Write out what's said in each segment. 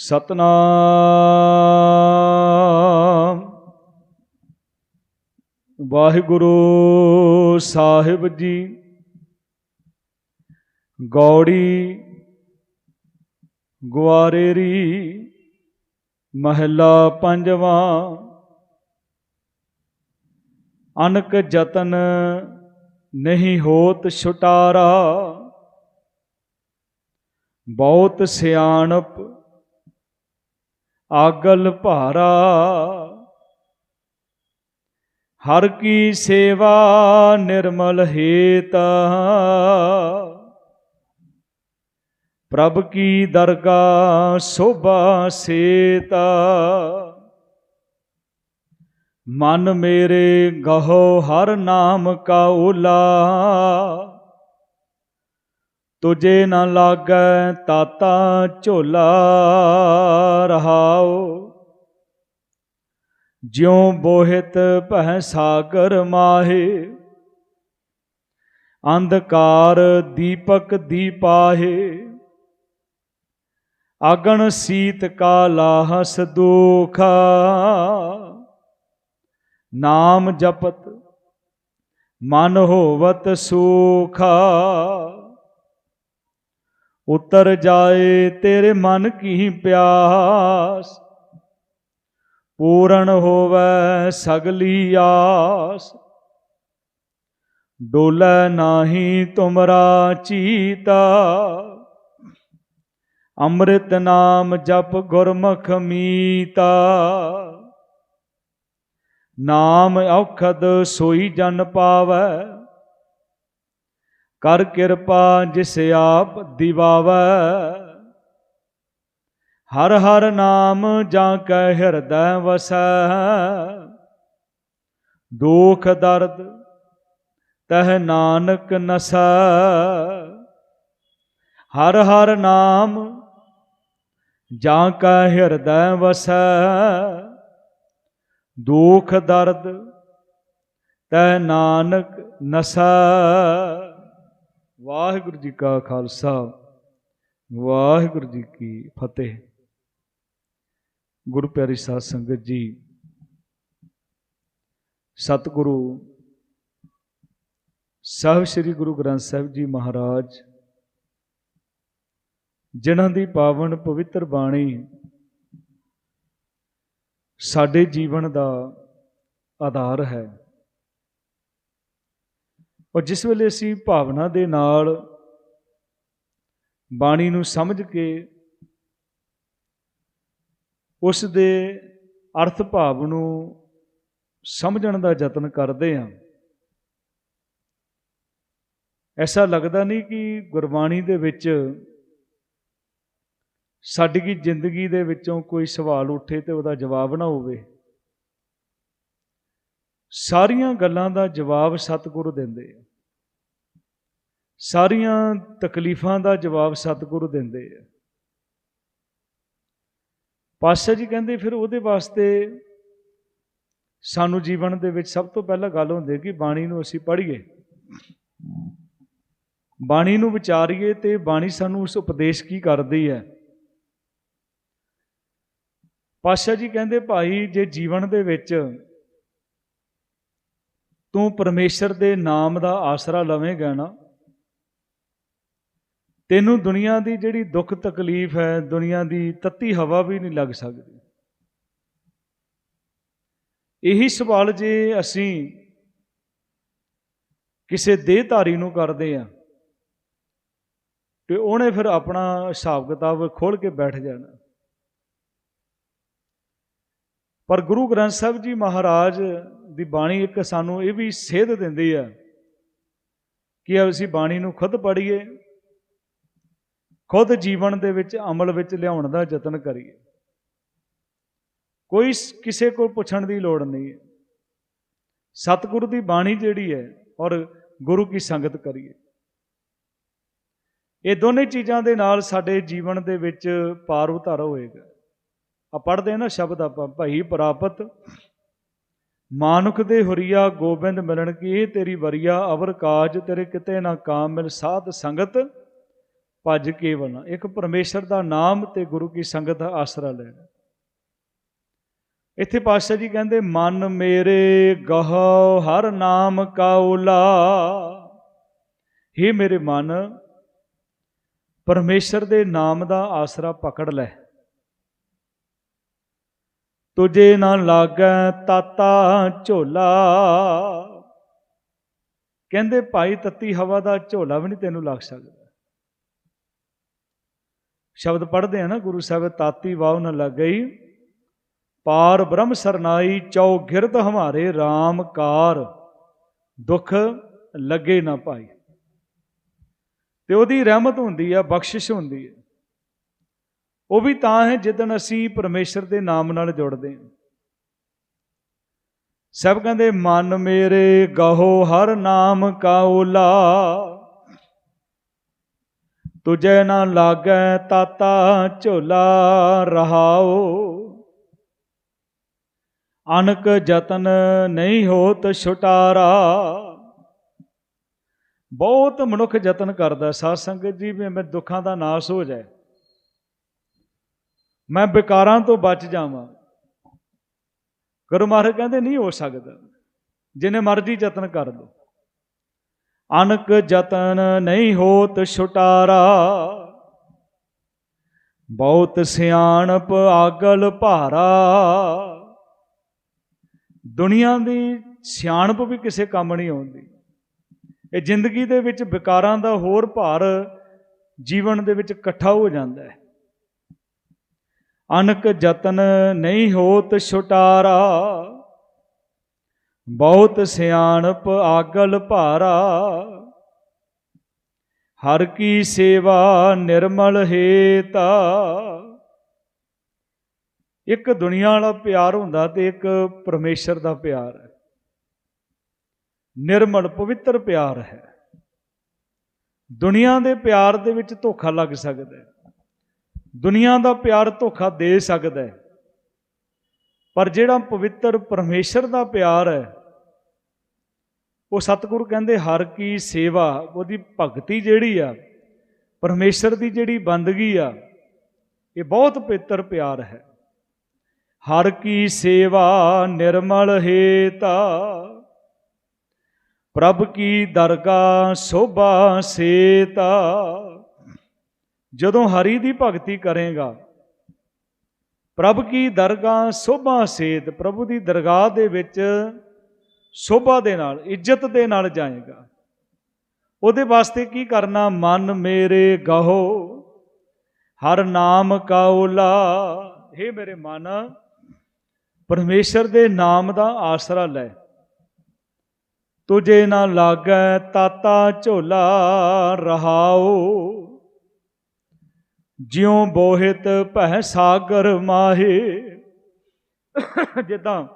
ਸਤਨਾਮ। ਵਾਹਿਗੁਰੂ ਸਾਹਿਬ ਜੀ, ਗੌੜੀ, ਗੁਆਰੇਰੀ, ਮਹਿਲਾ ਪੰਜਵਾਂ, ਅਨਕ ਜਤਨ ਨਹੀਂ ਹੋਤ ਛੁਟਾਰਾ, ਬਹੁਤ ਸਿਆਣਪ ਆਗਲ ਭਾਰਾ। ਹਰ ਕੀ ਸੇਵਾ ਨਿਰਮਲ ਹੇਤ। ਪ੍ਰਭ ਕੀ ਦਰਗਾ ਸੋਭਾ ਸੇਤ। ਮਨ ਮੇਰੇ ਗਹੋ ਹਰ ਨਾਮ ਕਾ ਓਲਾ। ਤੁਝੇ ਨਾ ਲਾਗੈ ਤਾਤਾ ਝੋਲਾ ਰਹਾਓ ਜਿਉ ਬੋਹਿਤ ਭੈ ਸਾਗਰ ਮਾਹੇ। ਅੰਧਕਾਰ ਦੀਪਕ ਦੀਪਾਹੇ। ਅਗਣ ਸੀਤ ਕਾ ਲਾਹਸ ਦੁਖਾ। ਨਾਮ ਜਪਤ ਮਨ ਹੋਵਤ ਸੁਖਾ। ਉਤਰ ਜਾਏ ਤੇਰੇ ਮਨ ਕੀ ਪਿਆਸ। ਪੂਰਨ ਹੋਵੇ ਸਗਲੀ ਆਸ। ਡੋਲੇ ਨਾਹੀ ਤੁਮਰਾ ਚੀਤਾ। ਅੰਮ੍ਰਿਤ ਨਾਮ ਜਪ ਗੁਰਮੁਖ ਮੀਤਾ। ਨਾਮ ਔਖਦ ਸੋਈ ਜਨ ਪਾਵੈ। ਕਰ ਕਿਰਪਾ ਜਿਸ ਆਪ ਦਿਵਾਵੈ। ਹਰ ਹਰ ਨਾਮ ਜਾਂ ਕੈ ਹਿਰਦੈ ਵਸੈ। ਦੁਖ ਦਰਦ ਤਹ ਨਾਨਕ ਨਸੈ। ਹਰ ਹਰ ਨਾਮ ਜਾਂ ਕੈ ਹਿਰਦੈ ਵਸੈ। ਦੁਖ ਦਰਦ ਤੈ ਨਾਨਕ ਨਸੈ। ਵਾਹਿਗੁਰੂ ਜੀ ਕਾ ਖਾਲਸਾ, ਵਾਹਿਗੁਰੂ ਜੀ ਕੀ ਫਤਿਹ। ਗੁਰੂ ਪਿਆਰੀ ਸਾਧ ਸੰਗਤ ਜੀ, ਸਤਿਗੁਰੂ, ਸਾਹਿਬ ਸ੍ਰੀ ਗੁਰੂ ਗ੍ਰੰਥ ਸਾਹਿਬ ਜੀ ਮਹਾਰਾਜ, ਜਿਨ੍ਹਾਂ ਦੀ ਪਾਵਨ ਪਵਿੱਤਰ ਬਾਣੀ ਸਾਡੇ ਜੀਵਨ ਦਾ ਆਧਾਰ ਹੈ। ਔਰ ਜਿਸ ਵੇਲੇ ਅਸੀਂ ਭਾਵਨਾ ਦੇ ਨਾਲ ਬਾਣੀ ਨੂੰ ਸਮਝ ਕੇ ਉਸ ਦੇ ਅਰਥ ਭਾਵ ਨੂੰ ਸਮਝਣ ਦਾ ਯਤਨ ਕਰਦੇ ਹਾਂ, ਐਸਾ ਲੱਗਦਾ ਨਹੀਂ ਕਿ ਗੁਰਬਾਣੀ ਦੇ ਵਿੱਚ ਸਾਡੀ ਕੀ ਜ਼ਿੰਦਗੀ ਦੇ ਵਿੱਚੋਂ ਕੋਈ ਸਵਾਲ ਉੱਠੇ ਤੇ ਉਹਦਾ ਜਵਾਬ ਨਾ ਹੋਵੇ। ਸਾਰੀਆਂ ਗੱਲਾਂ ਦਾ ਜਵਾਬ ਸਤਿਗੁਰੂ ਦਿੰਦੇ ਆ। ਸਾਰੀਆਂ ਤਕਲੀਫਾਂ ਦਾ ਜਵਾਬ ਸਤਿਗੁਰੂ ਦਿੰਦੇ ਆ। ਪਾਸ਼ਾ ਜੀ ਕਹਿੰਦੇ ਫਿਰ ਉਹਦੇ ਵਾਸਤੇ ਸਾਨੂੰ ਜੀਵਨ ਦੇ ਵਿੱਚ ਸਭ ਤੋਂ ਪਹਿਲਾਂ ਗੱਲ ਹੁੰਦੀ ਹੈ ਕਿ ਬਾਣੀ ਨੂੰ ਅਸੀਂ ਪੜ੍ਹੀਏ। ਬਾਣੀ ਨੂੰ ਵਿਚਾਰੀਏ ਤੇ ਬਾਣੀ ਸਾਨੂੰ ਉਸ ਉਪਦੇਸ਼ ਕੀ ਕਰਦੀ ਹੈ। ਪਾਸ਼ਾ ਜੀ ਕਹਿੰਦੇ ਭਾਈ ਜੇ ਜੀਵਨ ਦੇ ਵਿੱਚ ਤੂੰ ਪਰਮੇਸ਼ਰ ਦੇ ਨਾਮ ਦਾ ਆਸਰਾ ਲਵੇਂਗਾ ਨਾ। ਤੈਨੂੰ ਦੁਨੀਆ ਦੀ ਜਿਹੜੀ ਦੁੱਖ ਤਕਲੀਫ ਹੈ, ਦੁਨੀਆ ਦੀ ਤੱਤੀ ਹਵਾ ਵੀ ਨਹੀਂ ਲੱਗ ਸਕਦੀ। ਇਹੀ ਸਵਾਲ ਜੇ ਅਸੀਂ ਕਿਸੇ ਦੇਹਧਾਰੀ ਨੂੰ ਕਰਦੇ ਆ ਤੇ ਉਹਨੇ ਫਿਰ ਆਪਣਾ ਹਿਸਾਬ ਕਿਤਾਬ ਖੋਲ ਕੇ ਬੈਠ ਜਾਣਾ। ਪਰ ਗੁਰੂ ਗ੍ਰੰਥ ਸਾਹਿਬ ਜੀ ਮਹਾਰਾਜ ਦੀ ਬਾਣੀ ਇੱਕ ਸਾਨੂੰ ਇਹ ਵੀ ਸੇਧ ਦਿੰਦੀ ਆ ਕਿ ਅਸੀਂ ਬਾਣੀ ਨੂੰ ਖੁਦ ਪੜ੍ਹੀਏ, ਖੁਦ ਜੀਵਨ ਦੇ ਵਿੱਚ ਅਮਲ ਵਿੱਚ ਲਿਆਉਣ ਦਾ ਯਤਨ ਕਰੀਏ। ਕੋਈ ਕਿਸੇ ਕੋਲ ਪੁੱਛਣ ਦੀ ਲੋੜ ਨਹੀਂ ਹੈ। ਸਤਿਗੁਰੂ ਦੀ ਬਾਣੀ ਜਿਹੜੀ ਹੈ ਔਰ ਗੁਰੂ ਕੀ ਸੰਗਤ ਕਰੀਏ। ਇਹ ਦੋਨੇ ਚੀਜ਼ਾਂ ਦੇ ਨਾਲ ਸਾਡੇ ਜੀਵਨ ਦੇ ਵਿੱਚ ਪਾਰ ਉਤਾਰਾ ਹੋਏਗਾ। ਆ ਪੜ੍ਹਦੇ ਨਾ ਸ਼ਬਦ ਆਪਾਂ, ਭਈ ਪ੍ਰਾਪਤ ਮਾਨੁਖ ਦੇ ਹੁਰੀਆ ਗੋਬਿੰਦ ਮਿਲਣ ਕੀ? ਇਹ ਤੇਰੀ ਵਰੀਆ ਅਵਰ ਕਾਜ, ਤੇਰੇ ਕਿਤੇ ਨਾ ਕਾਮ ਮਿਲ ਸਾਧ ਸੰਗਤ, ਭਜ ਕੇਵਲ ਇੱਕ ਪਰਮੇਸ਼ਰ ਦਾ ਨਾਮ ਤੇ ਗੁਰੂ ਕੀ ਸੰਗਤ ਦਾ ਆਸਰਾ ਲੈਣਾ। ਇੱਥੇ ਪਾਤਸ਼ਾਹ ਜੀ ਕਹਿੰਦੇ, ਮਨ ਮੇਰੇ ਗਹੋ, ਹਰ ਨਾਮ ਕਾਉਲਾ। हे ਮੇਰੇ ਮਨ, ਪਰਮੇਸ਼ਰ ਦੇ ਨਾਮ ਦਾ ਆਸਰਾ ਪਕੜ ਲੈ। ਤੁਝੇ ਨਾ ਲਾਗੈ ਤਾਤਾ ਝੋਲਾ। ਕਹਿੰਦੇ, ਭਾਈ, ਤੱਤੀ ਹਵਾ ਦਾ ਝੋਲਾ ਵੀ ਨਹੀਂ ਤੈਨੂੰ ਲੱਗ ਸਕਦਾ। ਸ਼ਬਦ ਪੜ੍ਹਦੇ ਆ ਨਾ ਗੁਰੂ ਸਾਹਿਬ, ਤਾਤੀ ਵਾਉ ਨ ਲੱਗ ਗਈ ਪਾਰ ਬ੍ਰਹਮ ਸਰਨਾਈ ਚੌ ਗਿਰਦ ਹਮਾਰੇ RAM ਕਾਰ, ਦੁੱਖ ਲੱਗੇ ਨਾ ਭਾਈ ਤੇ ਉਹਦੀ ਰਹਿਮਤ ਹੁੰਦੀ ਆ, ਬਖਸ਼ਿਸ਼ ਹੁੰਦੀ ਹੈ ਉਹ ਵੀ ਤਾਂ ਹੈ ਜਿੱਦਣ ਅਸੀਂ ਪਰਮੇਸ਼ਰ ਦੇ ਨਾਮ ਨਾਲ ਜੁੜਦੇ ਹਾਂ। ਸਭ ਕਹਿੰਦੇ, ਮਨ ਮੇਰੇ ਗਹੋ, ਹਰ ਨਾਮ ਕਾਉਲਾ ਤੁਝੇ ਨਾ ਲਾਗੈ ਤਾਤਾ ਝੋਲਾ ਰਹਾਓ ਅਨਕ ਯਤਨ ਨਹੀਂ ਹੋਤ ਛੁਟਾਰਾ। ਬਹੁਤ ਮਨੁੱਖ ਯਤਨ ਕਰਦਾ, ਸਾਧ ਸੰਗਤ ਜੀ, ਵੀ ਮੈਂ ਦੁੱਖਾਂ ਦਾ ਨਾਸ ਹੋ ਜਾਏ। ਮੈਂ ਵਿਕਾਰਾਂ ਤੋਂ ਬਚ ਜਾਵਾਂ। ਗੁਰੂ ਮਹਾਰਾਜ ਕਹਿੰਦੇ, ਨਹੀਂ ਹੋ ਸਕਦਾ। ਜਿੰਨੇ ਮਰਜ਼ੀ ਯਤਨ ਕਰ ਲੋ ਅਨਕ ਯਤਨ ਨਹੀਂ ਹੋਤ ਛੁਟਾਰਾ। ਬਹੁਤ ਸਿਆਣਪ ਆਗਲ ਭਾਰਾ। ਦੁਨੀਆ ਦੀ ਸਿਆਣਪ ਵੀ ਕਿਸੇ ਕੰਮ ਨਹੀਂ ਆਉਂਦੀ। ਇਹ ਜ਼ਿੰਦਗੀ ਦੇ ਵਿੱਚ ਵਿਕਾਰਾਂ ਦਾ ਹੋਰ ਭਾਰ ਜੀਵਨ ਦੇ ਵਿੱਚ ਇਕੱਠਾ ਹੋ ਜਾਂਦਾ ਹੈ। ਅਨਕ ਯਤਨ ਨਹੀਂ ਹੋਤ ਛੁਟਾਰਾ। ਬਹੁਤ ਸਿਆਣਪ ਆਗਲ ਭਾਰਾ। ਹਰ ਕੀ ਸੇਵਾ ਨਿਰਮਲ ਹੇਤਾ। ਇੱਕ ਦੁਨੀਆ ਵਾਲਾ ਪਿਆਰ ਹੁੰਦਾ ਤੇ ਇੱਕ ਪਰਮੇਸ਼ਰ ਦਾ ਪਿਆਰ ਹੈ। ਨਿਰਮਲ ਪਵਿੱਤਰ ਪਿਆਰ ਹੈ। ਦੁਨੀਆ ਦੇ ਪਿਆਰ ਦੇ ਵਿੱਚ ਧੋਖਾ ਲੱਗ ਸਕਦਾ ਹੈ। ਦੁਨੀਆ ਦਾ ਪਿਆਰ ਧੋਖਾ ਦੇ ਸਕਦਾ ਹੈ। ਪਰ ਜਿਹੜਾ ਪਵਿੱਤਰ ਪਰਮੇਸ਼ਰ ਦਾ ਪਿਆਰ ਹੈ, ਉਹ ਸਤਿਗੁਰੂ ਕਹਿੰਦੇ ਹਰ ਕੀ ਸੇਵਾ, ਉਹਦੀ ਭਗਤੀ ਜਿਹੜੀ ਆ, ਪਰਮੇਸ਼ਰ ਦੀ ਜਿਹੜੀ ਬੰਦਗੀ ਆ, ਇਹ ਬਹੁਤ ਪਵਿੱਤਰ ਪਿਆਰ ਹੈ। ਹਰ ਕੀ ਸੇਵਾ ਨਿਰਮਲ ਹੇਤਾ, ਪ੍ਰਭ ਕੀ ਦਰਗਾ ਸੋਭਾ ਸੇਤਾ। ਜਦੋਂ ਹਰੀ ਦੀ ਭਗਤੀ ਕਰੇਗਾ, ਪ੍ਰਭ ਕੀ ਦਰਗਾਹ ਸੋਭਾ ਸੇਤ ਪ੍ਰਭੂ ਦੀ ਦਰਗਾਹ ਦੇ ਵਿੱਚ ਸੋਭਾ ਦੇ ਨਾਲ, ਇੱਜ਼ਤ ਦੇ ਨਾਲ ਜਾਏਗਾ। ਉਹਦੇ ਵਾਸਤੇ ਕੀ ਕਰਨਾ? ਮਨ ਮੇਰੇ ਗਹੋ, ਹਰ ਨਾਮ ਕਾਉਲਾ हे ਮੇਰੇ ਮਨ, ਪਰਮੇਸ਼ਰ ਦੇ ਨਾਮ ਦਾ ਆਸਰਾ ਲੈ। ਤੁਝੇ ਨਾ ਲਾਗੈ ਤਾਤਾ ਝੋਲਾ ਰਹਾਓ। ਜਿਉ ਬੋਹਿਤ ਭੈ ਸਾਗਰ ਮਾਹੇ। ਜਿੱਦਾਂ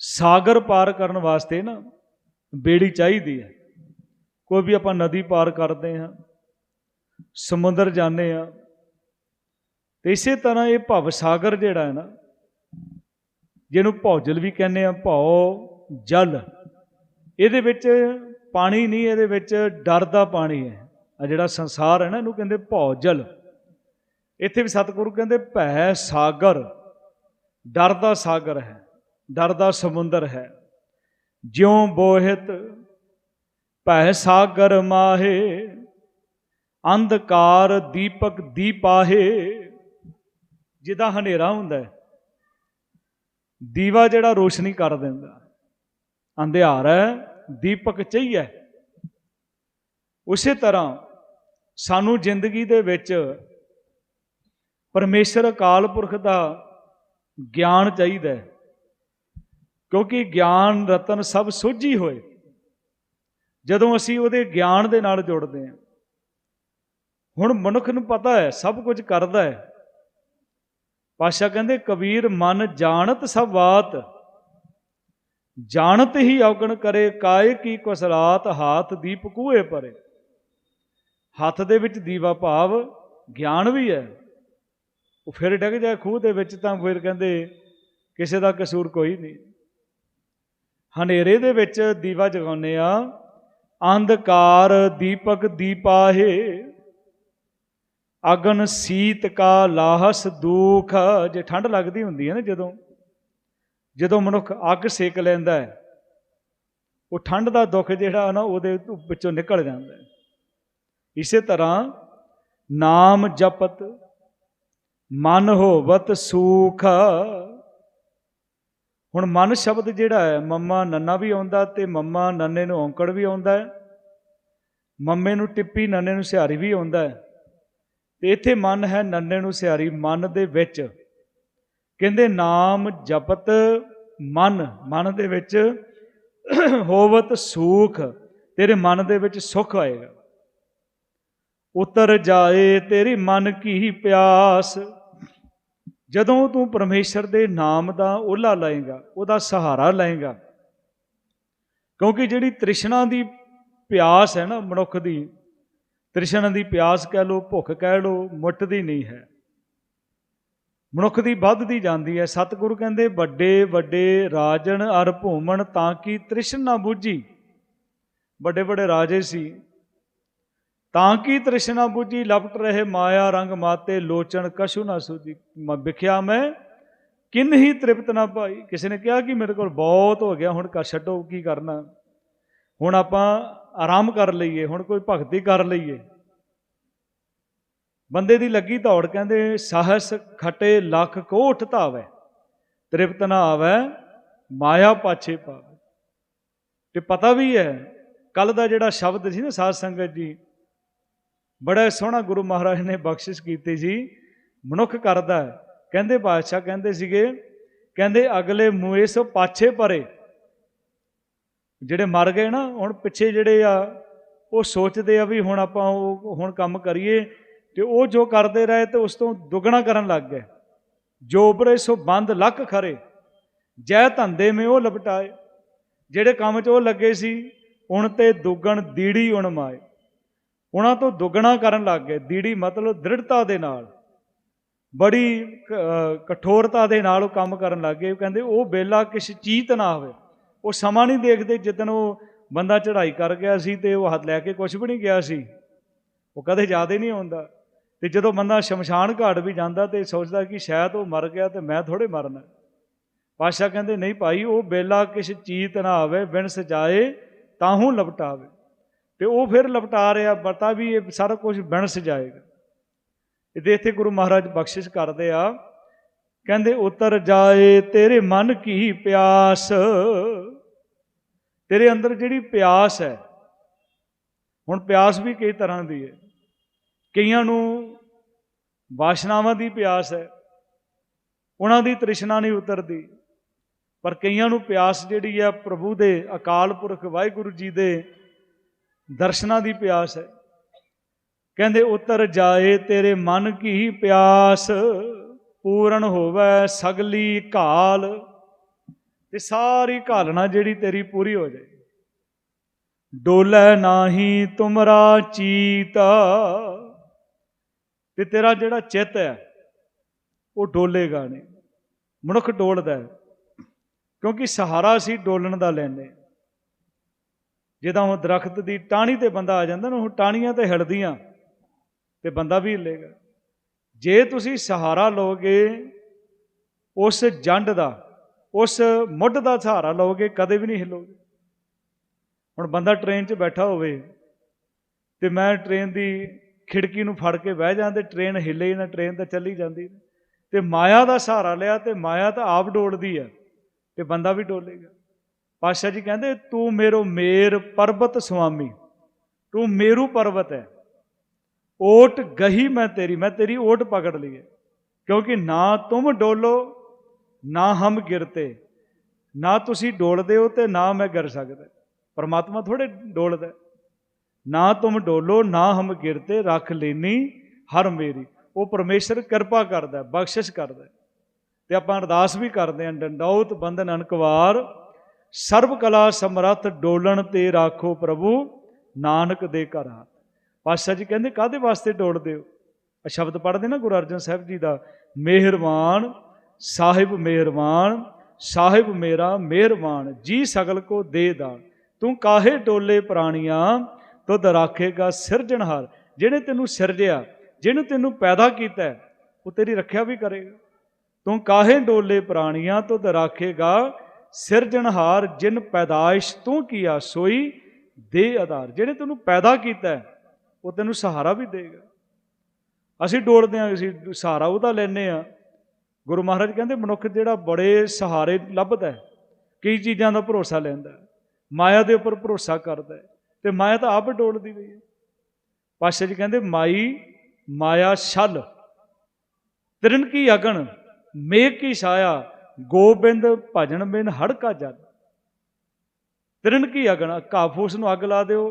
ਸਾਗਰ ਪਾਰ ਕਰਨ ਵਾਸਤੇ ਨਾ ਬੇੜੀ ਚਾਹੀਦੀ ਹੈ। ਕੋਈ ਵੀ ਆਪਾਂ ਨਦੀ ਪਾਰ ਕਰਦੇ ਹਾਂ, ਸਮੁੰਦਰ ਜਾਂਦੇ ਆ ਤੇ ਇਸੇ ਤਰ੍ਹਾਂ ਇਹ ਭਵ ਸਾਗਰ ਜਿਹੜਾ ਹੈ ਨਾ, ਜਿਹਨੂੰ ਭੌਜਲ ਵੀ ਕਹਿੰਦੇ ਆ ਭੌ ਜਲ। ਇਹਦੇ ਵਿੱਚ ਪਾਣੀ ਨਹੀਂ, ਇਹਦੇ ਵਿੱਚ ਡਰ ਦਾ ਪਾਣੀ ਹੈ। ਆ ਜਿਹੜਾ ਸੰਸਾਰ ਹੈ ਨਾ, ਇਹਨੂੰ ਕਹਿੰਦੇ ਭੌ ਜਲ। ਇੱਥੇ ਵੀ ਸਤਿਗੁਰੂ ਕਹਿੰਦੇ ਭੈ ਸਾਗਰ। ਡਰ ਦਾ ਸਾਗਰ ਹੈ, ਡਰ ਦਾ ਸਮੁੰਦਰ ਹੈ। ਜਿਉ ਬੋਹਿਤ ਭੈ ਸਾਗਰ ਮਾਹੇ, ਅੰਧਕਾਰ ਦੀਪਕ ਦੀਪਾਹੇ। ਜਿਹਦਾ ਹਨੇਰਾ ਹੁੰਦਾ ਹੈ, ਦੀਵਾ ਜਿਹੜਾ ਰੋਸ਼ਨੀ ਕਰ ਦਿੰਦਾ। ਅੰਧਿਆਰ ਹੈ, ਦੀਪਕ ਚਾਹੀਏ ਉਸੇ ਤਰ੍ਹਾਂ ਸਾਨੂੰ ਜ਼ਿੰਦਗੀ ਦੇ ਵਿੱਚ ਪਰਮੇਸ਼ਰ ਅਕਾਲ ਪੁਰਖ ਦਾ ਗਿਆਨ ਚਾਹੀਦਾ ਹੈ, ਕਿਉਂਕਿ ਗਿਆਨ ਰਤਨ ਸਭ ਸੋਝੀ ਹੋਏ। ਜਦੋਂ ਅਸੀਂ ਉਹਦੇ ਗਿਆਨ ਦੇ ਨਾਲ ਜੁੜਦੇ ਹਾਂ, ਹੁਣ ਮਨੁੱਖ ਨੂੰ ਪਤਾ ਹੈ, ਸਭ ਕੁਝ ਕਰਦਾ ਹੈ। ਪਾਸ਼ਾ ਕਹਿੰਦੇ, ਕਬੀਰ ਮਨ ਜਾਣਤ ਸਭ ਬਾਤ ਜਾਣਤ ਹੀ ਔਗਣ ਕਰੇ ਕਾਇ ਕੀ ਕੁਸਰਾਤ, ਹਾਥ ਦੀਪ ਕੂਏ ਪਰੇ। ਹੱਥ ਦੇ ਵਿੱਚ ਦੀਵਾ ਭਾਵ, ਗਿਆਨ ਵੀ ਹੈ। ਉਹ ਫਿਰ ਡਿੱਗ ਜਾਏ ਖੂਹ ਦੇ ਵਿੱਚ ਤਾਂ ਫਿਰ ਕਹਿੰਦੇ, ਕਿਸੇ ਦਾ ਕਸੂਰ ਕੋਈ ਨਹੀਂ। ਹਨੇਰੇ ਦੇ ਵਿੱਚ ਦੀਵਾ ਜਗਾਉਂਦੇ ਆ, ਅੰਧਕਾਰ ਦੀਪਕ ਦੀਪਾਹੇ, ਅਗਨ ਸੀਤ ਕਾ ਲਾਹਸ ਦੁਖ। ਜੇ ਠੰਡ ਲੱਗਦੀ ਹੁੰਦੀ ਹੈ ਨਾ ਜਦੋਂ ਜਦੋਂ ਮਨੁੱਖ ਅੱਗ ਸੇਕ ਲੈਂਦਾ ਹੈ, ਉਹ ਠੰਡ ਦਾ ਦੁੱਖ ਜਿਹੜਾ ਨਾ ਉਹਦੇ ਵਿੱਚੋਂ ਨਿਕਲ ਜਾਂਦਾ ਹੈ। ਇਸੇ ਤਰ੍ਹਾਂ ਨਾਮ ਜਪਤ ਮਨ ਹੋਵਤ ਸੂਖ। ਹੁਣ ਮਨ ਸ਼ਬਦ ਜਿਹੜਾ ਹੈ, ਮੰਮਾ ਨੰਨਾ ਵੀ ਆਉਂਦਾ ਤੇ ਮੰਮਾ ਨੰਨੇ ਨੂੰ ਔਂਕੜ ਵੀ ਆਉਂਦਾ ਹੈ, ਮੰਮੇ ਨੂੰ ਟਿੱਪੀ, ਨੰਨੇ ਨੂੰ ਸਿਹਾਰੀ ਵੀ ਆਉਂਦਾ ਹੈ। ਤੇ ਇੱਥੇ ਮਨ ਹੈ ਨੰਨੇ ਨੂੰ ਸਿਹਾਰੀ, ਮਨ ਦੇ ਵਿੱਚ। ਕਹਿੰਦੇ ਨਾਮ ਜਪਤ ਮਨ ਮਨ ਦੇ ਵਿੱਚ ਹੋਵਤ ਸੂਖ, ਤੇਰੇ ਮਨ ਦੇ ਵਿੱਚ ਸੁਖ ਆਏਗਾ। ਉਤਰ ਜਾਏ ਤੇਰੀ ਮਨ ਕੀ ਪਿਆਸ। ਜਦੋਂ ਤੂੰ ਪਰਮੇਸ਼ਰ ਦੇ ਨਾਮ ਦਾ ਓਲਾ ਲਏਗਾ, ਉਹਦਾ ਸਹਾਰਾ ਲਏਗਾ। ਕਿਉਂਕਿ ਜਿਹੜੀ ਤ੍ਰਿਸ਼ਨਾ ਦੀ ਪਿਆਸ ਹੈ ਨਾ ਮਨੁੱਖ ਦੀ, ਤ੍ਰਿਸ਼ਨਾ ਦੀ ਪਿਆਸ ਕਹਿ ਲੋ ਭੁੱਖ ਕਹਿ ਲੋ ਮੁੱਟਦੀ ਨਹੀਂ ਹੈ। ਮਨੁੱਖ ਦੀ ਵੱਧਦੀ ਜਾਂਦੀ ਹੈ। ਸਤਿਗੁਰੂ ਕਹਿੰਦੇ, ਵੱਡੇ ਵੱਡੇ ਰਾਜਨ ਅਰ ਭੂਮਣ ਤਾਂ ਕਿ ਤ੍ਰਿਸ਼ਨ ਨਾ ਬੁੱਝੀ। ਵੱਡੇ ਵੱਡੇ ਰਾਜੇ ਸੀ। ਤਾਂ ਕੀ ਤ੍ਰਿਸ਼ਨਾ ਬੁੱਝੀ ਲਪਟ ਰਹੇ ਮਾਇਆ ਰੰਗ ਮਾਤੇ ਲੋਚਨ ਕਸ਼ੂ ਨਾ ਸੂਜੀ ਵਿਖਿਆ ਮੈਂ, ਕਿੰਨ ਹੀ ਤ੍ਰਿਪਤ ਨਾ ਪਾਈ ਕਿਸੇ ਨੇ ਕਿਹਾ ਕਿ ਮੇਰੇ ਕੋਲ ਬਹੁਤ ਹੋ ਗਿਆ, ਹੁਣ ਕਰ ਛੱਡੋ, ਕੀ ਕਰਨਾ? ਹੁਣ ਆਪਾਂ ਆਰਾਮ ਕਰ ਲਈਏ, ਹੁਣ ਕੋਈ ਭਗਤੀ ਕਰ ਲਈਏ। ਬੰਦੇ ਦੀ ਲੱਗੀ ਦੌੜ ਕਹਿੰਦੇ, ਸਾਹਸ ਖਟੇ ਲੱਖ ਕੋਠ ਧਾਵੇ, ਤ੍ਰਿਪਤ ਨਾ ਆਵੇ, ਮਾਇਆ ਪਾਛੇ ਪਾਵੇ। ਤੇ ਪਤਾ ਵੀ ਹੈ ਕੱਲ ਦਾ ਜਿਹੜਾ ਸ਼ਬਦ ਸੀ ਨਾ ਸਾਧ ਸੰਗਤ ਜੀ ਬੜਾ ਸੋਹਣਾ ਗੁਰੂ ਮਹਾਰਾਜ ਨੇ ਬਖਸ਼ਿਸ਼ ਕੀਤੀ ਸੀ। ਮਨੁੱਖ ਕਰਦਾ ਕਹਿੰਦੇ ਬਾਦਸ਼ਾਹ ਕਹਿੰਦੇ ਸੀਗੇ, ਕਹਿੰਦੇ ਅਗਲੇ ਮੂਏ ਸੋ ਪਾਛੇ ਪਰੇ ਜਿਹੜੇ ਮਰ ਗਏ ਨਾ, ਹੁਣ ਪਿੱਛੇ ਜਿਹੜੇ ਆ, ਉਹ ਸੋਚਦੇ ਆ ਵੀ ਹੁਣ ਆਪਾਂ ਉਹ, ਹੁਣ ਕੰਮ ਕਰੀਏ ਤੇ ਉਹ ਜੋ ਕਰਦੇ ਰਹੇ ਤੇ ਉਸ ਤੋਂ ਦੁੱਗਣਾ ਕਰਨ ਲੱਗ ਗਏ। ਜੋ ਉਬਰੇ ਸੋ ਬੰਦ ਲੱਕ ਖਰੇ, ਜੈ ਧੰਦੇ ਮੇ ਉਹ ਲਪਟਾਏ। ਜਿਹੜੇ ਕੰਮ 'ਚ ਉਹ ਲੱਗੇ ਸੀ, ਹੁਣ ਤੇ ਦੁੱਗਣ ਦੀੜੀ ਉਣ ਮਾਏ ਉਹਨਾਂ ਤੋਂ ਦੁੱਗਣਾ ਕਰਨ ਲੱਗ ਗਏ। ਦੀੜੀ ਮਤਲਬ ਦ੍ਰਿੜਤਾ ਦੇ ਨਾਲ, ਬੜੀ ਕ- ਕਠੋਰਤਾ ਦੇ ਨਾਲ ਉਹ ਕੰਮ ਕਰਨ ਲੱਗ ਗਏ। ਉਹ ਕਹਿੰਦੇ, ਉਹ ਬੇਲਾ ਕਿਸ ਚੀਤ ਨਾ ਹੋਵੇ। ਉਹ ਸਮਾਂ ਨਹੀਂ ਦੇਖਦੇ ਜਿੱਦਣ ਉਹ ਬੰਦਾ ਚੜ੍ਹਾਈ ਕਰ ਗਿਆ ਸੀ ਤੇ ਉਹ ਹੱਥ ਲੈ ਕੇ ਕੁਝ ਵੀ ਨਹੀਂ ਗਿਆ ਸੀ। ਉਹ ਕਦੇ ਯਾਦ ਹੀ ਨਹੀਂ ਆਉਂਦਾ। ਤੇ ਜਦੋਂ ਬੰਦਾ ਸ਼ਮਸ਼ਾਨ ਘਾਟ ਵੀ ਜਾਂਦਾ ਤੇ ਸੋਚਦਾ ਕਿ ਸ਼ਾਇਦ ਉਹ ਮਰ ਗਿਆ ਤੇ ਮੈਂ ਥੋੜੇ ਮਰਨਾ। ਪਾਸ਼ਾ ਕਹਿੰਦੇ, ਨਹੀਂ ਭਾਈ, ਉਹ ਬੇਲਾ ਕਿਸ ਚੀਤ ਨਾ ਆਵੇ ਬਿਨ ਸਜਾਏ ਤਾਹੂ ਲਪਟਾਵੇ। ਤੇ ਉਹ ਫਿਰ ਲਪਟਾ ਰਿਹਾ, ਪਤਾ ਵੀ ਇਹ ਸਾਰਾ ਕੁਝ ਬਿਨ ਜਾਏਗਾ। ਇਹਦੇ ਇੱਥੇ ਗੁਰੂ ਮਹਾਰਾਜ ਬਖਸ਼ਿਸ਼ ਕਰਦੇ ਆ, ਕਹਿੰਦੇ, ਉਤਰ ਜਾਏ ਤੇਰੇ ਮਨ ਕੀ ਪਿਆਸ? ਤੇਰੇ ਅੰਦਰ ਜਿਹੜੀ ਪਿਆਸ ਹੈ, ਹੁਣ ਪਿਆਸ ਵੀ ਕਈ ਤਰ੍ਹਾਂ ਦੀ ਹੈ। ਕਈਆਂ ਨੂੰ ਵਾਸ਼ਨਾਵਾਂ ਦੀ ਪਿਆਸ ਹੈ, ਉਹਨਾਂ ਦੀ ਤ੍ਰਿਸ਼ਨਾ ਨਹੀਂ ਉਤਰਦੀ, ਪਰ ਕਈਆਂ ਨੂੰ ਪਿਆਸ ਜਿਹੜੀ ਆ ਪ੍ਰਭੂ ਦੇ ਅਕਾਲ ਪੁਰਖ ਵਾਹਿਗੁਰੂ ਜੀ ਦੇ ਦਰਸ਼ਨਾਂ ਦੀ ਪਿਆਸ ਹੈ। ਕਹਿੰਦੇ, ਉਤਰ ਜਾਏ ਤੇਰੇ ਮਨ ਕੀ ਪਿਆਸ, ਪੂਰਨ ਹੋਵੇ ਸਗਲੀ ਘਾਲ। ਤੇ ਸਾਰੀ ਘਾਲਣਾ ਜਿਹੜੀ ਤੇਰੀ ਪੂਰੀ ਹੋ ਜਾਏ। ਡੋਲੇ ਨਾਹੀ ਤੁਮਰਾ ਚੀਤਾ। ਤੇ ਤੇਰਾ ਜਿਹੜਾ ਚਿੱਤ ਹੈ, ਉਹ ਡੋਲੇਗਾ ਨਹੀਂ। ਮਨੁੱਖ ਡੋਲਦਾ ਹੈ। ਕਿਉਂਕਿ ਸਹਾਰਾ ਅਸੀਂ ਡੋਲਣ ਦਾ ਲੈਂਦੇ ਜਿੱਦਾਂ ਉਹ ਦਰਖਤ ਦੀ ਟਾਹਣੀ ਤੇ ਬੰਦਾ ਆ ਜਾਂਦਾ ਨਾ, ਉਹ ਟਾਹਣੀਆਂ ਤੇ ਹਿਲਦੀਆਂ ਤੇ ਬੰਦਾ ਵੀ ਹਿੱਲੇਗਾ ਜੇ ਤੁਸੀਂ ਸਹਾਰਾ ਲਓਗੇ ਉਸ ਜੰਡ ਦਾ, ਉਸ ਮੁੱਢ ਦਾ ਸਹਾਰਾ ਲਓਗੇ, ਕਦੇ ਵੀ ਨਹੀਂ ਹਿੱਲੋਗੇ। ਹੁਣ ਬੰਦਾ ਟ੍ਰੇਨ 'ਚ ਬੈਠਾ ਹੋਵੇ ਤੇ ਮੈਂ ਟ੍ਰੇਨ ਦੀ ਖਿੜਕੀ ਨੂੰ ਫੜ ਕੇ ਬਹਿ ਜਾਂ ਤੇ ਟ੍ਰੇਨ ਹਿੱਲੇ ਹੀ ਨਾ, ਟ੍ਰੇਨ ਤਾਂ ਚੱਲੀ ਜਾਂਦੀ ਤੇ ਮਾਇਆ ਦਾ ਸਹਾਰਾ ਲਿਆ ਤੇ ਮਾਇਆ ਤਾਂ ਆਪ ਡੋਲਦੀ ਆ ਤੇ ਬੰਦਾ ਵੀ ਡੋਲੇਗਾ। ਪਾਸ਼ਾ ਜੀ ਕਹਿੰਦੇ, ਤੂੰ ਮੇਰੋ ਮੇਰ ਪਰਬਤ ਸੁਆਮੀ, ਤੂੰ ਮੇਰੂ ਪਰਬਤ ਹੈ। ਓਟ ਗਹੀ ਮੈਂ ਤੇਰੀ ਮੈਂ ਤੇਰੀ ਓਟ ਪਕੜ ਲਈ ਹੈ। ਕਿਉਂਕਿ ਨਾ ਤੁਮ ਡੋਲੋ, ਨਾ ਹਮ ਗਿਰਤੇ। ਨਾ ਤੁਸੀਂ ਡੋਲਦੇ ਹੋ ਤੇ ਨਾ ਮੈਂ ਗਿਰ ਸਕਦਾ। ਪਰਮਾਤਮਾ ਥੋੜੇ ਡੋਲਦਾ ਨਾ ਤੁਮ ਡੋਲੋ, ਨਾ ਹਮ ਗਿਰਤੇ, ਰੱਖ ਲੈਨੀ ਹਰ ਮੇਰੀ। ਉਹ ਪਰਮੇਸ਼ਰ ਕਿਰਪਾ ਕਰਦਾ ਬਖਸ਼ਿਸ਼ ਕਰਦਾ ਹੈ। ਤੇ ਆਪਾਂ ਅਰਦਾਸ ਵੀ ਕਰਦੇ ਹਾਂ, ਡੰਡੌਤ ਬੰਧਨ ਅਨਕਵਾਰ ਸਰਬ ਕਲਾ ਸਮਰੱਥ ਡੋਲਣ ਤੇ ਰਾਖੋ ਪ੍ਰਭੂ, ਨਾਨਕ ਦੇ ਘਰ ਹਾਥ ਪਾਤਸ਼ਾਹ ਜੀ ਕਹਿੰਦੇ ਕਾਦੇ ਵਾਸਤੇ ਡੋਲਦੇ ਹੋ? ਆ ਸ਼ਬਦ ਪੜ੍ਹਦੇ ਨਾ ਗੁਰੂ ਅਰਜਨ ਸਾਹਿਬ ਜੀ ਦਾ, ਮਿਹਰਬਾਨ, ਸਾਹਿਬ ਮਿਹਰਬਾਨ, ਸਾਹਿਬ ਮੇਰਾ ਮਿਹਰਬਾਨ, ਜੀ ਸਗਲ ਕੋ ਦੇ ਦਾਨ। ਤੂੰ ਕਾਹੇ ਡੋਲੇ ਪ੍ਰਾਣੀਆਂ, ਤੁਧ ਰਾਖੇਗਾ ਸਿਰਜਣਹਾਰ ਜਿਹਨੇ ਤੈਨੂੰ ਸਿਰਜਿਆ, ਜਿਹਨੂੰ ਤੈਨੂੰ ਪੈਦਾ ਕੀਤਾ, ਉਹ ਤੇਰੀ ਰੱਖਿਆ ਵੀ ਕਰੇਗਾ। ਤੂੰ ਕਾਹੇ ਡੋਲੇ ਪ੍ਰਾਣੀਆਂ, ਤੁਧ ਰਾਖੇਗਾ ਸਿਰਜਣਹਾਰ ਜਿਨ ਪੈਦਾਇਸ਼ ਤੂੰ ਕੀਆ ਸੋਈ, ਦੇ ਆਧਾਰ। ਜਿਹੜੇ ਤੈਨੂੰ ਪੈਦਾ ਕੀਤਾ ਉਹ ਤੈਨੂੰ ਸਹਾਰਾ ਵੀ ਦੇਗਾ। ਅਸੀਂ ਡੋਲਦੇ ਹਾਂ, ਅਸੀਂ ਸਹਾਰਾ ਉਹਦਾ ਲੈਨੇ ਆ ਗੁਰੂ ਮਹਾਰਾਜ ਕਹਿੰਦੇ, ਮਨੁੱਖ ਜਿਹੜਾ ਬੜੇ ਸਹਾਰੇ ਲੱਭਦਾ ਕਈ ਚੀਜ਼ਾਂ ਦਾ ਭਰੋਸਾ ਲੈਂਦਾ ਮਾਇਆ ਦੇ ਉੱਪਰ ਭਰੋਸਾ ਕਰਦਾ ਹੈ, ਤੇ ਮਾਇਆ ਤਾਂ ਆਪ ਡੋਲਦੀ ਪਈ ਹੈ। ਪਾਸ਼ਾ ਜੀ ਕਹਿੰਦੇ, ਮਾਈ, ਮਾਇਆ ਛਲ। ਤਿਰਨ ਕੀ ਅਗਣ, ਮੇਘ ਕੀ ਛਾਇਆ ਗੋਬਿੰਦ ਭਜਨ ਬਿਨ ਹੜਕਾ ਜਲ ਤਿਰਨ ਕੀ ਅਗਨ ਕਾਫੂਸ ਨੂੰ ਅੱਗ ਲਾ ਦਿਓ।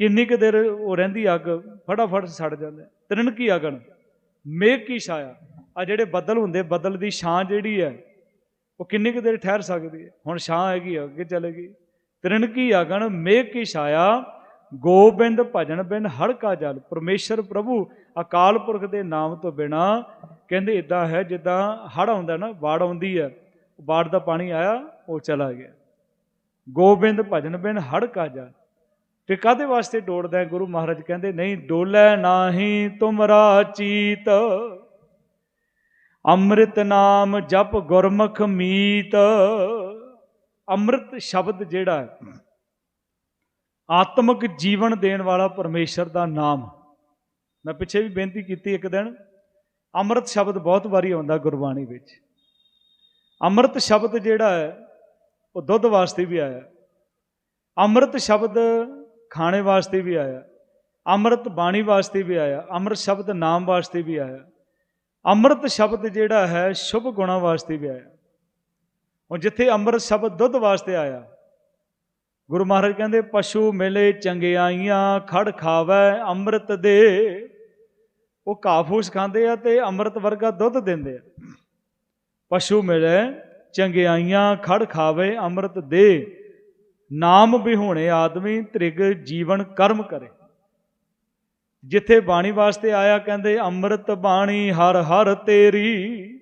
ਕਿੰਨੀ ਕੁ ਦੇਰ ਉਹ ਰਹਿੰਦੀ ਅੱਗ, ਫਟਾਫਟ ਸੜ ਜਾਂਦਾ। ਹੈ। ਤਿਰਨ ਕੀ ਅਗਨ ਮੇਘ ਕੀ ਛਾਇਆ? ਆ ਜਿਹੜੇ ਬੱਦਲ ਹੁੰਦੇ, ਬੱਦਲ ਦੀ ਛਾਂ ਜਿਹੜੀ ਹੈ, ਉਹ ਕਿੰਨੀ ਕੁ ਦੇਰ ਠਹਿਰ ਸਕਦੀ ਹੈ? ਹੁਣ ਛਾਂ ਹੈਗੀ, ਅੱਗੇ ਚਲੇਗੀ ਤਿਰਨ ਕੀ ਅਗਨ ਮੇਘ ਕੀ ਛਾਇਆ? ਗੋਬਿੰਦ ਭਜਨ ਬਿਨ ਹੜਕਾ ਜਲ। ਪਰਮੇਸ਼ਰ ਪ੍ਰਭੂ, ਅਕਾਲ ਪੁਰਖ ਦੇ ਨਾਮ ਤੋਂ ਬਿਨਾ ਕਹਿੰਦੇ ਇਦਾਂ ਹੈ, ਜਿੱਦਾਂ ਹੜ ਆਉਂਦਾ ਨਾ ਬਾੜ ਆਉਂਦੀ ਹੈ ਬਾੜ ਦਾ ਪਾਣੀ ਆਇਆ, ਉਹ ਚਲਾ ਗਿਆ। ਗੋਬਿੰਦ ਭਜਨ ਬਿਨ ਹੜਕਾ ਜਲ। ਤੇ ਕਾਦੇ ਵਾਸਤੇ ਡੋਲਦਾ ਗੁਰੂ ਮਹਾਰਾਜ? ਕਹਿੰਦੇ, ਨਹੀਂ, ਡੋਲੇ ਨਾਹੀ ਤੁਮਰਾ ਚੀਤ। ਅੰਮ੍ਰਿਤ ਨਾਮ ਜਪ ਗੁਰਮੁਖ ਮੀਤ। ਅੰਮ੍ਰਿਤ ਸ਼ਬਦ ਜਿਹੜਾ ਹੈ ਆਤਮਿਕ ਜੀਵਨ ਦੇਣ ਵਾਲਾ ਪਰਮੇਸ਼ਰ ਦਾ ਨਾਮ। ਮੈਂ ਪਿੱਛੇ ਵੀ ਬੇਨਤੀ ਕੀਤੀ ਇੱਕ ਦਿਨ, ਅੰਮ੍ਰਿਤ ਸ਼ਬਦ ਬਹੁਤ ਵਾਰੀ ਆਉਂਦਾ ਗੁਰਬਾਣੀ ਵਿੱਚ। ਅੰਮ੍ਰਿਤ ਸ਼ਬਦ ਜਿਹੜਾ ਹੈ, ਉਹ ਦੁੱਧ ਵਾਸਤੇ ਵੀ ਆਇਆ। ਅੰਮ੍ਰਿਤ ਸ਼ਬਦ ਖਾਣੇ ਵਾਸਤੇ ਵੀ ਆਇਆ। ਅੰਮ੍ਰਿਤ ਬਾਣੀ ਵਾਸਤੇ ਵੀ ਆਇਆ। ਅੰਮ੍ਰਿਤ ਸ਼ਬਦ ਨਾਮ ਵਾਸਤੇ ਵੀ ਆਇਆ। ਅੰਮ੍ਰਿਤ ਸ਼ਬਦ ਜਿਹੜਾ ਹੈ, ਸ਼ੁਭ ਗੁਣਾ ਵਾਸਤੇ ਵੀ ਆਇਆ। ਹੁਣ ਜਿੱਥੇ ਅੰਮ੍ਰਿਤ ਸ਼ਬਦ ਦੁੱਧ ਵਾਸਤੇ ਆਇਆ ਗੁਰੂ ਮਹਾਰਾਜ ਕਹਿੰਦੇ, ਪਸ਼ੂ ਮਿਲੇ ਚੰਗਿਆਈਆਂ ਖੜ ਖਾਵੇ ਅੰਮ੍ਰਿਤ ਦੇ। ਉਹ ਘਾਹ ਖਾਂਦੇ ਆ ਤੇ ਅੰਮ੍ਰਿਤ ਵਰਗਾ ਦੁੱਧ ਦਿੰਦੇ ਆ। ਪਸ਼ੂ ਮਿਲੇ ਚੰਗਿਆਈਆਂ ਖੜ ਖਾਵੇ ਅੰਮ੍ਰਿਤ ਦੇ। ਨਾਮ ਬਿਹੋਣੇ ਆਦਮੀ, ਤ੍ਰਿਗ ਜੀਵਨ ਕਰਮ ਕਰੇ। ਜਿੱਥੇ ਬਾਣੀ ਵਾਸਤੇ ਆਇਆ, ਕਹਿੰਦੇ, ਅੰਮ੍ਰਿਤ ਬਾਣੀ ਹਰ ਹਰ ਤੇਰੀ।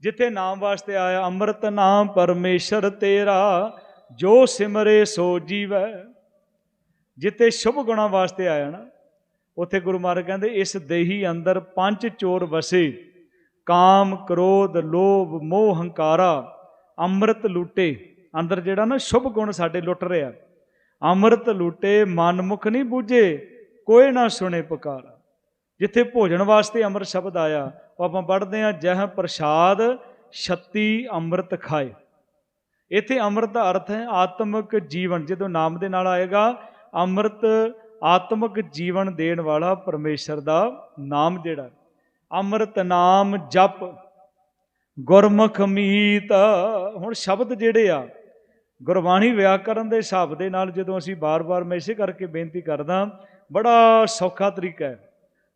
ਜਿੱਥੇ ਨਾਮ ਵਾਸਤੇ ਆਇਆ, ਅੰਮ੍ਰਿਤ ਨਾਮ ਪਰਮੇਸ਼ਰ ਤੇਰਾ। ਜੋ ਸਿਮਰੇ ਸੋ ਜੀਵੈ, ਜਿੱਥੇ ਸ਼ੁਭ ਗੁਣਾ ਵਾਸਤੇ ਆਇਆ ਨਾ, ਉੱਥੇ ਗੁਰੂ ਮਹਾਰਾਜ ਕਹਿੰਦੇ, ਇਸ ਦੇਹੀ ਅੰਦਰ ਪੰਜ ਚੋਰ ਵਸੇ, ਕਾਮ, ਕ੍ਰੋਧ, ਲੋਭ, ਮੋਹ, ਹੰਕਾਰਾ, ਅੰਮ੍ਰਿਤ ਲੁੱਟੇ। ਅੰਦਰ ਜਿਹੜਾ ਨਾ ਸ਼ੁਭ ਗੁਣ ਸਾਡੇ ਲੁੱਟ ਰਿਹਾ। ਅੰਮ੍ਰਿਤ ਲੁੱਟੇ ਮਨ ਮੁਖ ਨਹੀਂ ਬੂਝੇ, ਕੋਈ ਨਾ ਸੁਣੇ ਪੁਕਾਰ। ਜਿੱਥੇ ਭੋਜਨ ਵਾਸਤੇ ਅੰਮ੍ਰਿਤ ਸ਼ਬਦ ਆਇਆ, ਉਹ ਆਪਾਂ ਪੜ੍ਹਦੇ ਹਾਂ, ਜਹ ਪ੍ਰਸਾਦ ਛੱਤੀ ਅੰਮ੍ਰਿਤ ਖਾਏ। ਇੱਥੇ ਅੰਮ੍ਰਿਤ ਦਾ ਅਰਥ ਹੈ ਆਤਮਿਕ ਜੀਵਨ, ਜਦੋਂ ਨਾਮ ਦੇ ਨਾਲ ਆਏਗਾ, ਅੰਮ੍ਰਿਤ ਆਤਮਿਕ ਜੀਵਨ ਦੇਣ ਵਾਲਾ ਪਰਮੇਸ਼ਰ ਦਾ ਨਾਮ ਜਿਹੜਾ ਅੰਮ੍ਰਿਤ ਨਾਮ ਜਪ, ਗੁਰਮੁਖ ਮੀਤ। ਹੁਣ ਸ਼ਬਦ ਜਿਹੜੇ ਆ, ਗੁਰਬਾਣੀ ਵਿਆਕਰਨ ਦੇ ਹਿਸਾਬ ਦੇ ਨਾਲ ਜਦੋਂ ਅਸੀਂ ਬਾਰ-ਬਾਰ ਮੈਂ ਇਸੇ ਕਰਕੇ ਬੇਨਤੀ ਕਰਦਾ, ਬੜਾ ਸੌਖਾ ਤਰੀਕਾ ਹੈ।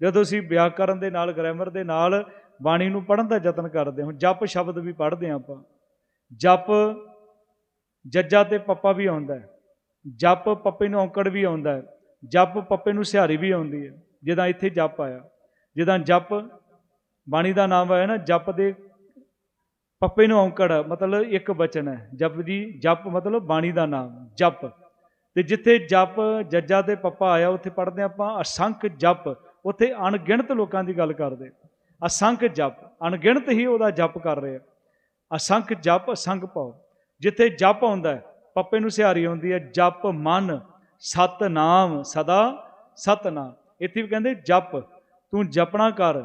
ਜਦੋਂ ਅਸੀਂ ਵਿਆਕਰਨ ਦੇ ਨਾਲ, ਗ੍ਰਾਮਰ ਦੇ ਨਾਲ ਬਾਣੀ ਨੂੰ ਪੜ੍ਹਨ ਦਾ ਯਤਨ ਕਰਦੇ ਹਾਂ ਜਪ ਸ਼ਬਦ ਵੀ ਪੜ੍ਹਦੇ ਹਾਂ ਆਪਾਂ। ਜਪ ਜੱਜਾ ਤੇ ਪੱਪਾ ਵੀ ਆਉਂਦਾ ਹੈ। ਜਪ ਪੱਪੇ ਨੂੰ ਔਂਕੜ ਵੀ ਆਉਂਦਾ ਹੈ। ਜਪ ਪੱਪੇ ਨੂੰ ਸਿਹਾਰੀ ਵੀ ਆਉਂਦੀ ਹੈ। ਜਿੱਦਾਂ ਇੱਥੇ ਜਪ ਆਇਆ। ਜਿੱਦਾਂ ਜਪ ਬਾਣੀ ਦਾ ਨਾਮ ਆਇਆ ਨਾ, ਜਪ ਦੇ ਪੱਪੇ ਨੂੰ ਔਂਕੜ, ਮਤਲਬ ਇੱਕ ਬਚਨ ਹੈ। ਜਪ ਜੀ, ਜਪ ਮਤਲਬ ਬਾਣੀ ਦਾ ਨਾਮ, ਜਪ। ਤੇ ਜਿੱਥੇ ਜਪ ਜੱਜਾ ਤੇ ਪੱਪਾ ਆਇਆ, ਉੱਥੇ ਪੜ੍ਹਦੇ ਆਪਾਂ, ਅਸੰਖ ਜਪ। ਉੱਥੇ ਅਣਗਿਣਤ ਲੋਕਾਂ ਦੀ ਗੱਲ ਕਰਦੇ। ਅਸੰਖ ਜਪ, ਅਣਗਿਣਤ ਹੀ ਉਹਦਾ ਜਪ ਕਰ ਰਹੇ ਆ। ਅਸੰਖ ਜਪ, ਅਸੰਖ ਪਾਉ ਜਿੱਥੇ ਜਪ ਆਉਂਦਾ ਹੈ, ਪੱਪੇ ਨੂੰ ਸਿਹਾਰੀ ਆਉਂਦੀ ਹੈ, ਜਪ ਮਨ ਸਤ ਨਾਮ ਸਦਾ ਸਤਨਾਮ। ਇੱਥੇ ਵੀ ਕਹਿੰਦੇ ਜਪ, ਤੂੰ ਜਪਣਾ ਕਰ,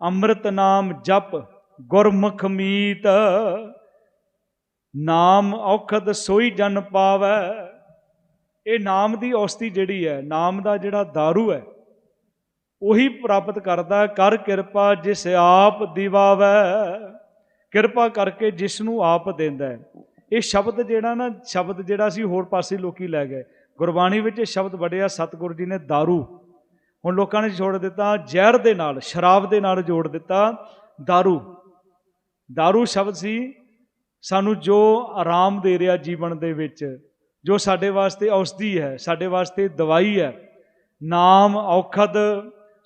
ਅੰਮ੍ਰਿਤ ਨਾਮ ਜਪ, ਗੁਰਮੁਖ ਮੀਤ। ਨਾਮ ਔਖਦ ਸੋਈ ਜਨ ਪਾਵੈ। ਇਹ ਨਾਮ ਦੀ ਔਸਤੀ ਜਿਹੜੀ ਹੈ, ਨਾਮ ਦਾ ਜਿਹੜਾ दारू ਹੈ, ਉਹੀ ਪ੍ਰਾਪਤ ਕਰਦਾ ਹੈ। ਕਰ ਕਿਰਪਾ ਜਿਸ ਆਪ ਦਿਵਾਵੈ। ਕਿਰਪਾ ਕਰਕੇ ਜਿਸ ਨੂੰ ਆਪ ਦਿੰਦਾ ਹੈ। ਇਹ ਸ਼ਬਦ ਜਿਹੜਾ ਨਾ ਸ਼ਬਦ ਜਿਹੜਾ ਸੀ ਹੋਰ ਪਾਸੇ ਲੋਕੀ ਲੈ ਗਏ ਗੁਰਬਾਣੀ ਵਿੱਚ ਇਹ ਸ਼ਬਦ ਵੜਿਆ ਸਤਿਗੁਰੂ ਜੀ ਨੇ दारू ਹੁਣ ਲੋਕਾਂ ਨੇ ਛੋੜ ਦਿੱਤਾ ਜ਼ਹਿਰ ਦੇ ਨਾਲ ਸ਼ਰਾਬ ਦੇ ਨਾਲ ਜੋੜ ਦਿੱਤਾ दारू दारू ਸ਼ਬਦ ਸੀ ਸਾਨੂੰ ਜੋ ਆਰਾਮ ਦੇ ਰਿਹਾ ਜੀਵਨ ਦੇ ਵਿੱਚ ਜੋ ਸਾਡੇ ਵਾਸਤੇ ਔਸ਼ਧੀ ਹੈ ਸਾਡੇ ਵਾਸਤੇ ਦਵਾਈ ਹੈ ਨਾਮ ਔਖਦ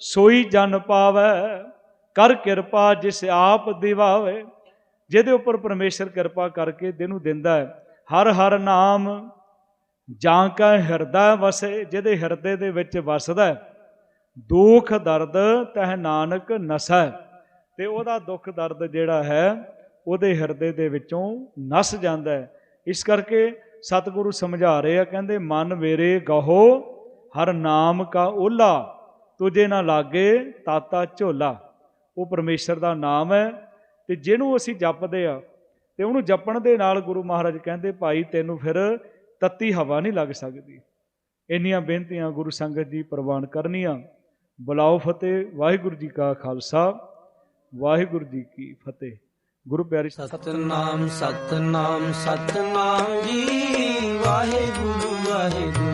ਸੋਈ ਜਨ ਪਾਵੈ ਕਰ ਕਿਰਪਾ ਜਿਸ ਆਪ ਦਿਵਾਵੇ ਜਿਹਦੇ ਉੱਪਰ ਪਰਮੇਸ਼ਰ ਕਿਰਪਾ ਕਰਕੇ ਜਿਹਨੂੰ ਦਿੰਦਾ ਹੈ। ਹਰ ਹਰ ਨਾਮ ਜਾਂ ਕਾ ਹਿਰਦਾ ਵਸੇ, ਜਿਹਦੇ ਹਿਰਦੇ ਦੇ ਵਿੱਚ ਵਸਦਾ ਦੁੱਖ ਦਰਦ ਤਹ ਨਾਨਕ ਨਸੈ। ਤੇ ਉਹਦਾ ਦੁੱਖ ਦਰਦ ਜਿਹੜਾ ਹੈ, ਉਹਦੇ ਹਿਰਦੇ ਦੇ ਵਿੱਚੋਂ ਨਸ ਜਾਂਦਾ ਹੈ। ਇਸ ਕਰਕੇ ਸਤਿਗੁਰੂ ਸਮਝਾ ਰਹੇ ਆ, ਕਹਿੰਦੇ, ਮਨ ਮੇਰੇ ਗਹੋ, ਹਰ ਨਾਮ ਕਾ ਓਲਾ, ਤੁਝੇ ਨਾ ਲਾਗੇ ਤਾਤਾ ਝੋਲਾ। ਉਹ ਪਰਮੇਸ਼ਰ ਦਾ ਨਾਮ ਹੈ ਤੇ ਜਿਹਨੂੰ ਅਸੀਂ ਜਪਦੇ ਆ, ਤੇ ਉਹਨੂੰ ਜਪਣ ਦੇ ਨਾਲ ਗੁਰੂ ਮਹਾਰਾਜ ਕਹਿੰਦੇ, ਭਾਈ, ਤੈਨੂੰ ਫਿਰ ਤੱਤੀ ਹਵਾ ਨਹੀਂ ਲੱਗ ਸਕਦੀ। ਇੰਨੀਆਂ ਬੇਨਤੀਆਂ ਗੁਰੂ ਸੰਗਤ ਜੀ ਪ੍ਰਵਾਨ ਕਰਨੀਆਂ। ਬੁਲਾਓ ਫਤਿਹ, ਵਾਹਿਗੁਰੂ ਜੀ ਕਾ ਖਾਲਸਾ, ਵਾਹਿਗੁਰੂ ਜੀ ਕੀ ਫਤਿਹ। ਗੁਰੂ ਪਿਆਰੀ ਸਤਨਾਮ ਸਤਨਾਮ ਸਤਨਾਮ ਜੀ, ਵਾਹਿਗੁਰੂ ਵਾਹਿਗੁਰੂ।